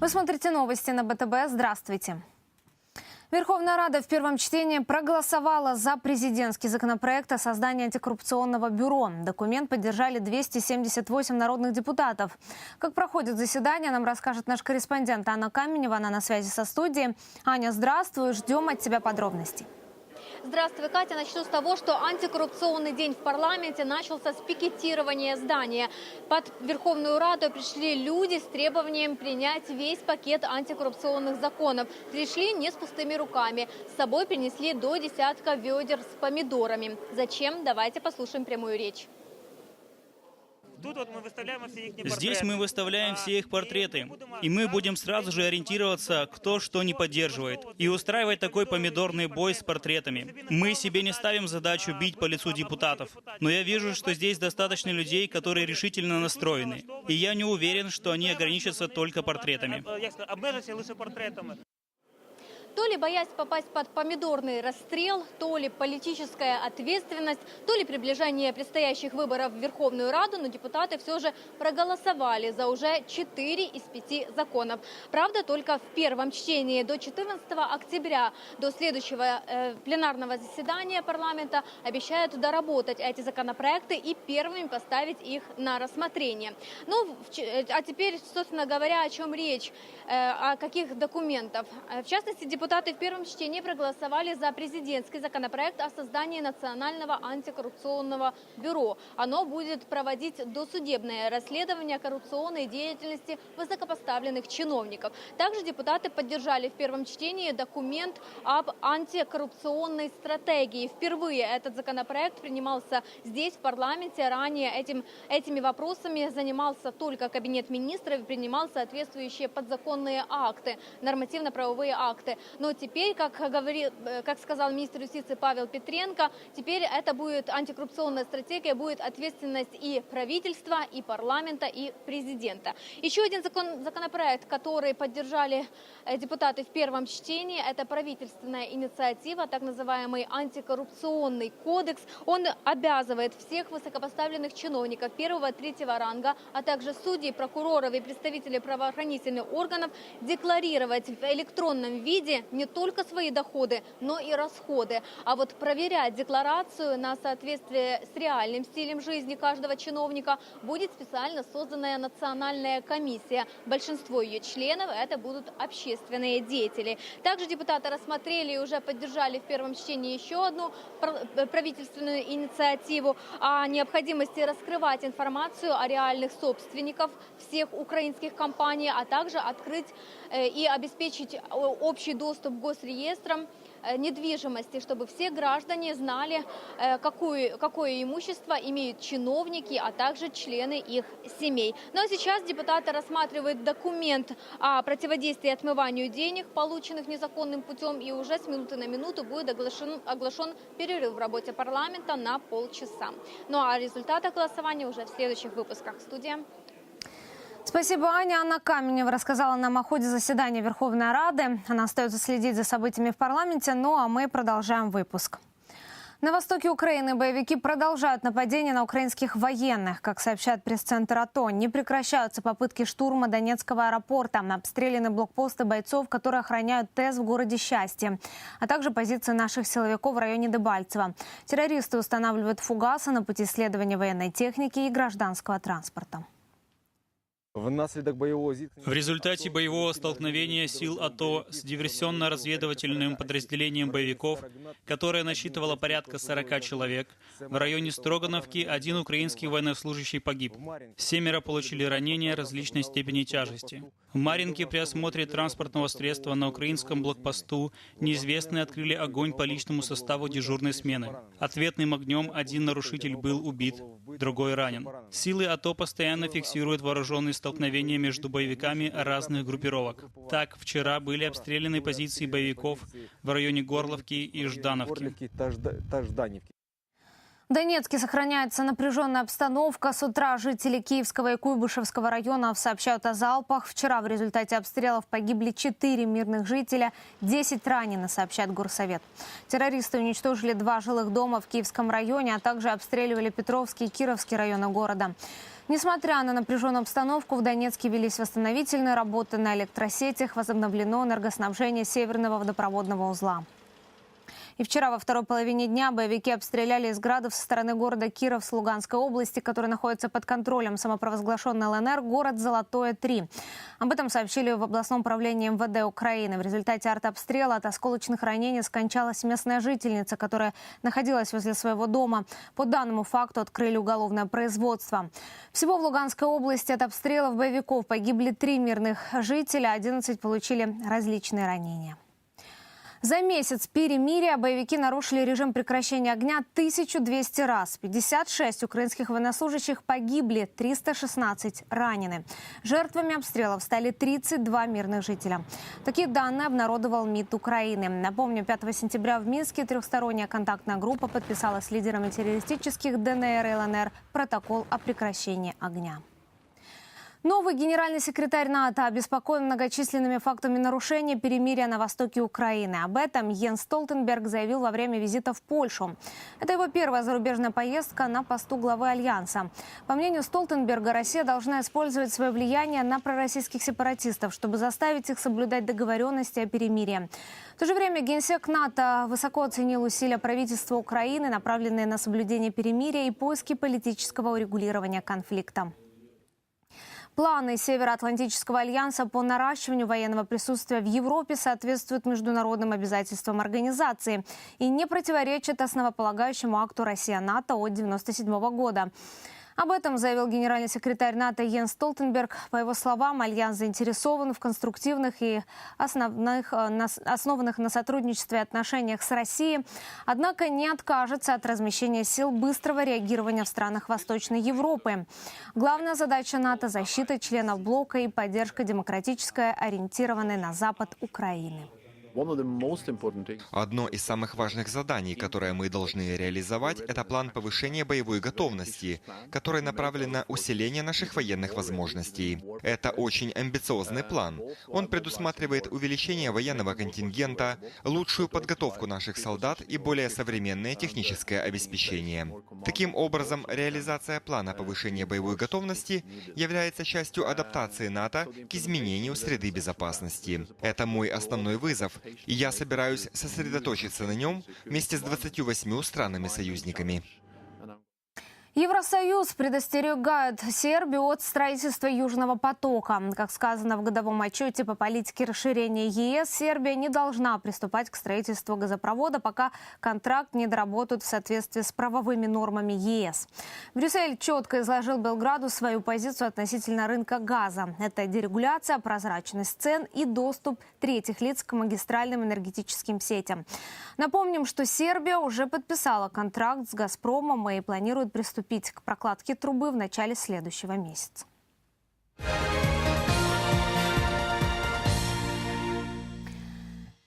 Вы смотрите новости на БТБ. Здравствуйте. Верховная Рада в первом чтении проголосовала за президентский законопроект о создании антикоррупционного бюро. Документ поддержали 278 народных депутатов. Как проходит заседание, нам расскажет наш корреспондент Анна Каменева. Она на связи со студией. Аня, здравствуй. Ждем от тебя подробностей. Здравствуй, Катя. Начну с того, что антикоррупционный день в парламенте начался с пикетирования здания. Под Верховную Раду пришли люди с требованием принять весь пакет антикоррупционных законов. Пришли не с пустыми руками. С собой принесли до десятка ведер с помидорами. Зачем? Давайте послушаем прямую речь. Тут вот мы выставляем все их Здесь мы выставляем все их портреты, и мы будем сразу же ориентироваться, кто что не поддерживает, и устраивать такой помидорный бой с портретами. Мы себе не ставим задачу бить по лицу депутатов, но я вижу, что здесь достаточно людей, которые решительно настроены, и я не уверен, что они ограничатся только портретами. То ли боясь попасть под помидорный расстрел, то ли политическая ответственность, то ли приближение предстоящих выборов в Верховную Раду, но депутаты все же проголосовали за уже 4 из 5 законов. Правда, только в первом чтении до 14 октября, до следующего э, пленарного заседания парламента, обещают доработать эти законопроекты и первыми поставить их на рассмотрение. Ну, э, а теперь, собственно говоря, о чем речь, э, о каких документах. Э, В частности, депутаты в первом чтении проголосовали за президентский законопроект о создании Национального антикоррупционного бюро. Оно будет проводить досудебное расследование коррупционной деятельности высокопоставленных чиновников. Также депутаты поддержали в первом чтении документ об антикоррупционной стратегии. Впервые этот законопроект принимался здесь, в парламенте. Ранее этим, этими вопросами занимался только Кабинет министров и принимал соответствующие подзаконные акты, нормативно-правовые акты. Но теперь, как, говорил, э, как сказал министр юстиции Павел Петренко, теперь это будет антикоррупционная стратегия, будет ответственность и правительства, и парламента, и президента. Еще один закон, законопроект, который поддержали э, депутаты в первом чтении, это правительственная инициатива, так называемый антикоррупционный кодекс. Он обязывает всех высокопоставленных чиновников первого, третьего ранга, а также судей, прокуроров и представителей правоохранительных органов декларировать в электронном виде не только свои доходы, но и расходы. А вот проверять декларацию на соответствие с реальным стилем жизни каждого чиновника будет специально созданная национальная комиссия. Большинство ее членов это будут общественные деятели. Также депутаты рассмотрели и уже поддержали в первом чтении еще одну э, правительственную инициативу о необходимости раскрывать информацию о реальных собственников всех украинских компаний, а также открыть э, и обеспечить общий доступ к госреестрам э, недвижимости, чтобы все граждане знали, э, какую, какое имущество имеют чиновники, а также члены их семей. Ну а сейчас депутаты рассматривают документ о противодействии отмыванию денег, полученных незаконным путем, и уже с минуты на минуту будет оглашен, оглашен перерыв в работе парламента на полчаса. Ну а о результатах голосования уже в следующих выпусках. Студия. Спасибо, Аня. Анна Каменева рассказала нам о ходе заседания Верховной Рады. Она остается следить за событиями в парламенте. Ну а мы продолжаем выпуск. На востоке Украины боевики продолжают нападения на украинских военных. Как сообщает пресс-центр АТО, не прекращаются попытки штурма Донецкого аэропорта. Обстреляны блокпосты бойцов, которые охраняют ТЭС в городе Счастье, а также позиции наших силовиков в районе Дебальцево. Террористы устанавливают фугасы на пути следования военной техники и гражданского транспорта. В результате боевого столкновения сил АТО с диверсионно-разведывательным подразделением боевиков, которое насчитывало порядка 40 человек, в районе Строгановки один украинский военнослужащий погиб. Семеро получили ранения различной степени тяжести. В Маринке при осмотре транспортного средства на украинском блокпосту неизвестные открыли огонь по личному составу дежурной смены. Ответным огнем один нарушитель был убит, другой ранен. Силы АТО постоянно фиксируют вооруженные столкновения между боевиками разных группировок. Так, вчера были обстреляны позиции боевиков в районе Горловки и Ждановки. В Донецке сохраняется напряженная обстановка. С утра жители Киевского и Куйбышевского районов сообщают о залпах. Вчера в результате обстрелов погибли 4 мирных жителя, 10 ранены, сообщает Горсовет. Террористы уничтожили два жилых дома в Киевском районе, а также обстреливали Петровский и Кировский районы города. Несмотря на напряженную обстановку, в Донецке велись восстановительные работы на электросетях, возобновлено энергоснабжение северного водопроводного узла. И вчера во второй половине дня боевики обстреляли из градов со стороны города Киров с Луганской области, который находится под контролем самопровозглашенной ЛНР, город Золотое-3. Об этом сообщили в областном управлении МВД Украины. В результате артобстрела от осколочных ранений скончалась местная жительница, которая находилась возле своего дома. По данному факту открыли уголовное производство. Всего в Луганской области от обстрелов боевиков погибли три мирных жителя, 11 получили различные ранения. За месяц перемирия боевики нарушили режим прекращения огня 1200 раз. 56 украинских военнослужащих погибли, 316 ранены. Жертвами обстрелов стали 32 мирных жителя. Такие данные обнародовал МИД Украины. Напомню, 5 сентября в Минске трехсторонняя контактная группа подписала с лидерами террористических ДНР и ЛНР протокол о прекращении огня. Новый генеральный секретарь НАТО обеспокоен многочисленными фактами нарушения перемирия на востоке Украины. Об этом Йен Столтенберг заявил во время визита в Польшу. Это его первая зарубежная поездка на посту главы Альянса. По мнению Столтенберга, Россия должна использовать свое влияние на пророссийских сепаратистов, чтобы заставить их соблюдать договоренности о перемирии. В то же время генсек НАТО высоко оценил усилия правительства Украины, направленные на соблюдение перемирия и поиски политического урегулирования конфликта. Планы Североатлантического альянса по наращиванию военного присутствия в Европе соответствуют международным обязательствам организации и не противоречат основополагающему акту Россия-НАТО от 1997 года. Об этом заявил генеральный секретарь НАТО Йен Столтенберг. По его словам, Альянс заинтересован в конструктивных и основных, э, основанных на сотрудничестве отношениях с Россией, однако не откажется от размещения сил быстрого реагирования в странах Восточной Европы. Главная задача НАТО – защита членов блока и поддержка демократической, ориентированной на Запад Украины. Одно из самых важных заданий, которое мы должны реализовать, это план повышения боевой готовности, который направлен на усиление наших военных возможностей. Это очень амбициозный план. Он предусматривает увеличение военного контингента, лучшую подготовку наших солдат и более современное техническое обеспечение. Таким образом, реализация плана повышения боевой готовности является частью адаптации НАТО к изменению среды безопасности. Это мой основной вызов, и я собираюсь сосредоточиться на нем вместе с 28 странами-союзниками. Евросоюз предостерегает Сербию от строительства Южного потока. Как сказано в годовом отчете по политике расширения ЕС, Сербия не должна приступать к строительству газопровода, пока контракт не доработают в соответствии с правовыми нормами ЕС. Брюссель четко изложил Белграду свою позицию относительно рынка газа. Это дерегуляция, прозрачность цен и доступ третьих лиц к магистральным энергетическим сетям. Напомним, что Сербия уже подписала контракт с «Газпромом» и планирует приступить к прокладке трубы в начале следующего месяца.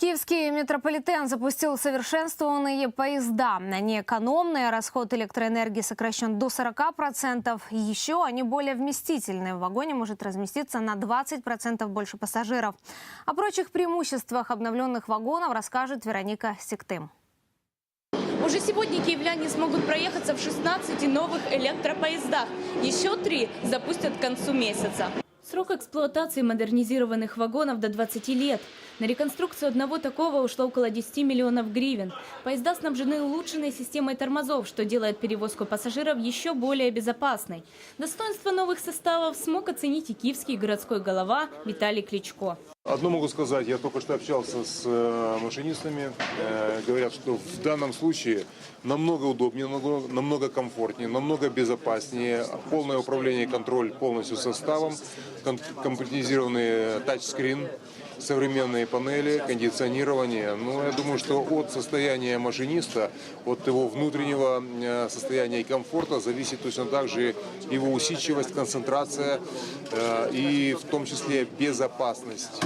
Киевский метрополитен запустил совершенствованные поезда. Они экономные, расход электроэнергии сокращен до 40%. Еще они более вместительные. В вагоне может разместиться на 20% больше пассажиров. О прочих преимуществах обновленных вагонов расскажет Вероника Сектым. Уже сегодня киевляне смогут проехаться в 16 новых электропоездах. Еще три запустят к концу месяца. Срок эксплуатации модернизированных вагонов до 20 лет. На реконструкцию одного такого ушло около 10 миллионов гривен. Поезда снабжены улучшенной системой тормозов, что делает перевозку пассажиров еще более безопасной. Достоинство новых составов смог оценить и киевский городской голова Виталий Кличко. Одно могу сказать, я только что общался с э, машинистами, э, говорят, что в данном случае намного удобнее, намного, намного комфортнее, намного безопаснее, полное управление и контроль полностью составом, ком- комплектизированный тачскрин, современные панели, кондиционирование. Ну, я думаю, что от состояния машиниста, от его внутреннего э, состояния и комфорта зависит точно так же его усидчивость, концентрация э, и в том числе безопасность.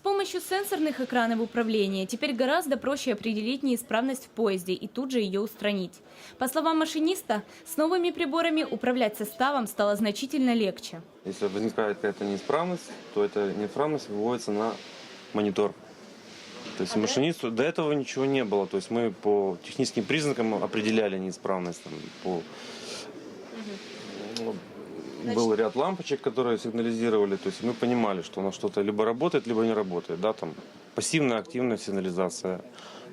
С помощью сенсорных экранов управления теперь гораздо проще определить неисправность в поезде и тут же ее устранить. По словам машиниста, с новыми приборами управлять составом стало значительно легче. Если возникает какая-то неисправность, то эта неисправность выводится на монитор. То есть машинисту до этого ничего не было. То есть мы по техническим признакам определяли неисправность. Там, по... Ну, Был ряд лампочек, которые сигнализировали. То есть мы понимали, что у нас что-то либо работает, либо не работает. Да, там пассивная, активная сигнализация.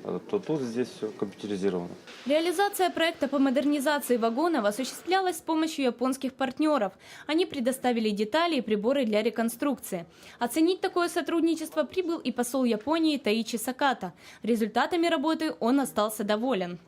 А То тут здесь все компьютеризировано. Реализация проекта по модернизации вагонов осуществлялась с помощью японских партнеров. Они предоставили детали и приборы для реконструкции. Оценить такое сотрудничество прибыл и посол Японии Таичи Саката. Результатами работы он остался доволен.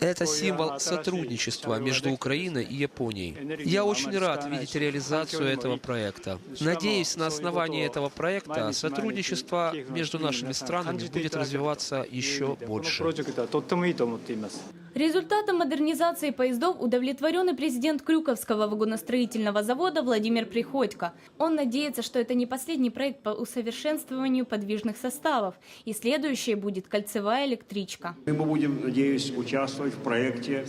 Это символ сотрудничества между Украиной и Японией. Я очень рад видеть реализацию этого проекта. Надеюсь, на основании этого проекта сотрудничество между нашими странами будет развиваться еще больше. Результатом модернизации поездов удовлетворен и президент Крюковского вагоностроительного завода Владимир Приходько. Он надеется, что это не последний проект по усовершенствованию подвижных составов, и следующее будет кольцевая электричка. Мы будем, надеюсь, участвовать в проекте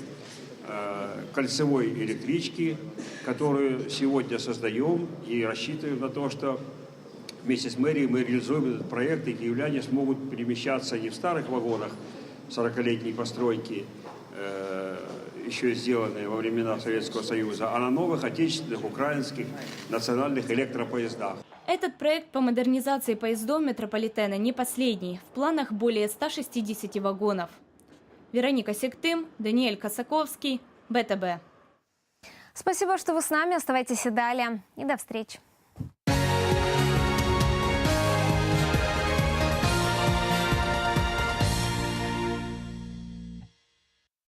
э, кольцевой электрички, которую сегодня создаем и рассчитываем на то, что вместе с мэрией мы реализуем этот проект, и киевляне смогут перемещаться не в старых вагонах 40-летней постройки, еще сделанные во времена Советского Союза, а на новых отечественных украинских национальных электропоездах. Этот проект по модернизации поездов метрополитена не последний. В планах более 160 вагонов. Вероника Сектым, Даниэль Косаковский, БТБ. Спасибо, что вы с нами. Оставайтесь и далее. И до встречи.